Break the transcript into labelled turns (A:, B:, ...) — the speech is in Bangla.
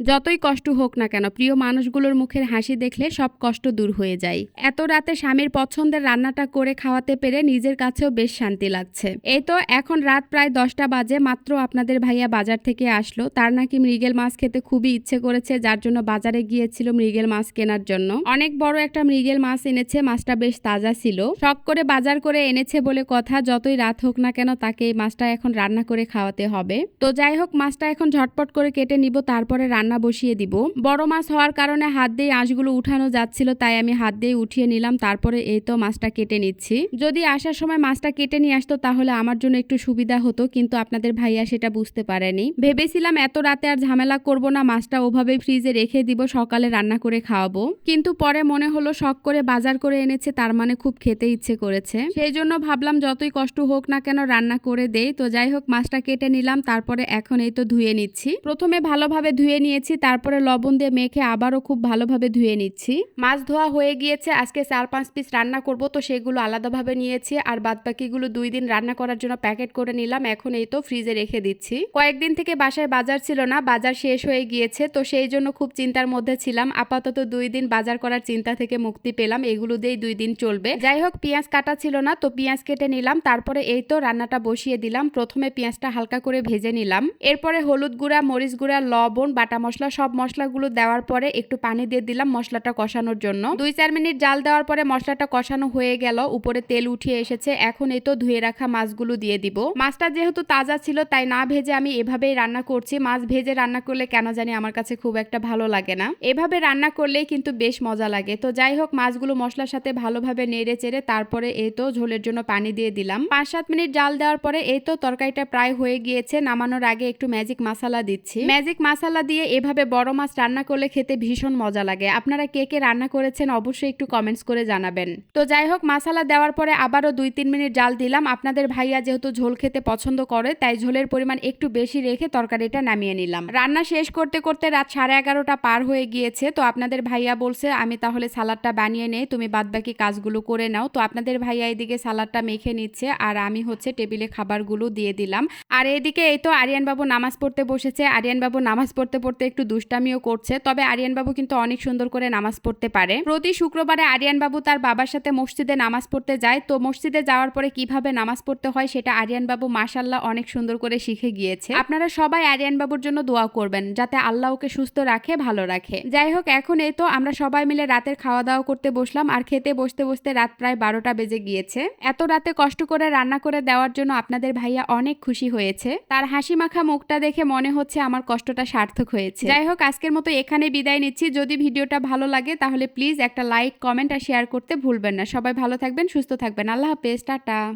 A: যতই কষ্ট হোক না কেন, প্রিয় মানুষগুলোর মুখের হাসি দেখলে সব কষ্ট দূর হয়ে যায়। এত রাতে স্বামীর পছন্দের রান্নাটা করে খাওয়াতে পেরে নিজের কাছেও বেশ শান্তি লাগছে। এই তো এখন রাত প্রায় দশটা বাজে, মাত্র আপনাদের ভাইয়া বাজার থেকে আসলো। তার নাকি মৃগেল মাছ খেতে খুবই ইচ্ছে করেছে, যার জন্য বাজারে গিয়েছিল মৃগেল মাছ কেনার জন্য। অনেক বড় একটা মৃগেল মাছ এনেছে, মাছটা বেশ তাজা ছিল। শখ করে বাজার করে এনেছে বলে কথা, যতই রাত হোক না কেন তাকে এই মাছটা এখন রান্না করে খাওয়াতে হবে। তো যাই হোক, মাছটা এখন ঝটপট করে কেটে নিব, তারপরে রান্না বসিয়ে দিব। বড় মাছ হওয়ার কারণে হাত দিয়ে আঁশগুলো উঠানো যাচ্ছিল, তাই আমি হাত দিয়ে উঠিয়ে নিলাম, তারপরে এই তো মাছটা কেটে নিচ্ছি। যদি আসার সময় মাছটা কেটে নিয়ে আসতো, তাহলে আমার জন্য একটু সুবিধা হতো, কিন্তু আপনাদের ভাইয়া সেটা বুঝতে পারেনি। ভেবেছিলাম এত রাতে আর ঝামেলা করব না, মাছটা ওভাবে ফ্রিজে রেখে দিব, সকালে রান্না করে খাওয়াবো। কিন্তু পরে মনে হলো শখ করে বাজার করে এনেছে, তার মানে খুব খেতে ইচ্ছে করেছে। সেই জন্য ভাবলাম, যতই কষ্ট হোক না কেন রান্না করে দেই। তো যাই হোক, মাছটা কেটে নিলাম, তারপরে এখন এই তো ধুয়ে নিচ্ছি। প্রথমে ভালোভাবে ধুয়ে নিয়েছি, তারপরে লবণ দিয়ে মেখে আবারও খুব ভালোভাবে ধুয়ে নিচ্ছি। মাছ ধোয়া হয়ে গিয়েছে, আজকে চার পাঁচ পিস রান্না করব, তো সেগুলো আলাদাভাবে নিয়েছি আর বাদ বাকিগুলো দুই দিন রান্না করার জন্য প্যাকেট করে নিলাম, এখন এই তো ফ্রিজে রেখে দিচ্ছি। কয়েকদিন থেকে বাসায় বাজার ছিল না, বাজার শেষ হয়ে গিয়েছে, তো সেই জন্য খুব চিন্তার মধ্যে ছিলাম, আপাতত দুই দিন বাজার করার চিন্তা থেকে মুক্তি পেলাম, এগুলো দিয়েই দুই দিন চলবে। যাই হোক, পেঁয়াজ কাটা ছিল না, তো পেঁয়াজ কেটে নিলাম, তারপরে এই তো রান্নাটা বসিয়ে দিলাম, প্রথমে পেঁয়াজটা হালকা করে ভেজে নিলাম। এরপরে হলুদ গুঁড়া, মরিচ গুঁড়া, লবণ, বাটা মশলা, সব মশলাগুলো দেওয়ার পরে একটু পানি দিয়ে দিলাম মশলাটা কষানোর জন্য। দুই চার মিনিট জাল দেওয়ার পরে মশলাটা কষানো হয়ে গেল, উপরে তেল উঠিয়ে এসেছে। এখন এই তো ধুয়ে রাখা মাছগুলো দিয়ে দিব। মাছটা যেহেতু তাজা ছিল, তাই না ভেজে আমি এভাবেই রান্না করছি। মাছ ভেজে রান্না করলে কেন জানি আমার কাছে খুব একটা ভালো লাগে না। এভাবে রান্না করলেই কিন্তু বেশ মজা লাগে। তো যাই হোক, মাছগুলো মশলার সাথে ভালোভাবে নেড়ে চেড়ে তারপরে এই তো ঝোলের জন্য পানি দিয়ে দিলাম। পাঁচ সাত মিনিট জাল দেওয়ার পরে এই তো তরকারিটা প্রায় হয়ে গিয়েছে। নামানোর আগে একটু ম্যাজিক মশলা দিচ্ছি। ম্যাজিক মশলা দিয়ে এভাবে বড় মাছ রান্না করলে খেতে ভীষণ মজা লাগে। আপনারা কে কে রান্না করেছেন অবশ্যই একটু কমেন্টস করে জানাবেন। তো যাই হোক মশলা দেওয়ার পরে আবারও দুই তিন মিনিট জাল দিলাম। আপনাদের ভাইয়া যেহেতু ঝোল খেতে পছন্দ করে, তাই ঝোলের পরিমাণ একটু বেশি রেখে তরকারিটা নামিয়ে নিলাম। রান্না শেষ করতে করতে রাত সাড়ে এগারোটা পার হয়ে গিয়েছে। তো আপনাদের ভাইয়া বলছে, আমি তাহলে সালাদটা বানিয়ে নেই, তুমি বাদবাকি কাজগুলো করে নাও। তো আপনাদের ভাইয়া এদিকে সালাদটা মেখে নিচ্ছে, আর আমি হচ্ছে টেবিলে খাবারগুলো দিয়ে দিলাম। আর এদিকে এই তো আরিয়ান বাবু নামাজ পড়তে বসেছে। আরিয়ান বাবু নামাজ পড়তে পড়তে একটু দুষ্টামিও করছে। তবে আরিয়ান বাবু কিন্তু অনেক সুন্দর করে নামাজ পড়তে পারে। প্রতি শুক্রবারে আরিয়ান বাবু তার বাবার সাথে মসজিদে নামাজ পড়তে যায়। তো মসজিদে যাওয়ার পরে কীভাবে নামাজ পড়তে হয় সেটা আরিয়ান বাবু মাসাল্লাহ অনেক সুন্দর করে শিখে গিয়েছে। আপনারা সবাই আরিয়ান বাবুর জন্য দোয়া করবেন, যাতে আল্লাহ ওকে সুস্থ রাখে, ভালো রাখে। যাই হোক, এখন এই তো আমরা সবাই মিলে রাতের খাওয়া দাওয়া করতে বসলাম। আর খেতে বসতে বসতে রাত প্রায় বারোটা বেজে গিয়েছে। এত রাতে কষ্ট করে রান্না করে দেওয়ার জন্য আপনাদের ভাইয়া অনেক খুশি হয়েছে। তার হাসি মাখা মুখটা দেখে মনে হচ্ছে আমার কষ্টটা সার্থক হয়েছে। যাই হোক, আজকের মতো এখানে বিদায় নিচ্ছি। যদি ভিডিওটা ভালো লাগে, তাহলে প্লিজ একটা লাইক, কমেন্ট আর শেয়ার করতে ভুলবেন না। সবাই ভালো থাকবেন, সুস্থ থাকবেন। আল্লাহ হাফেজ, টাটা।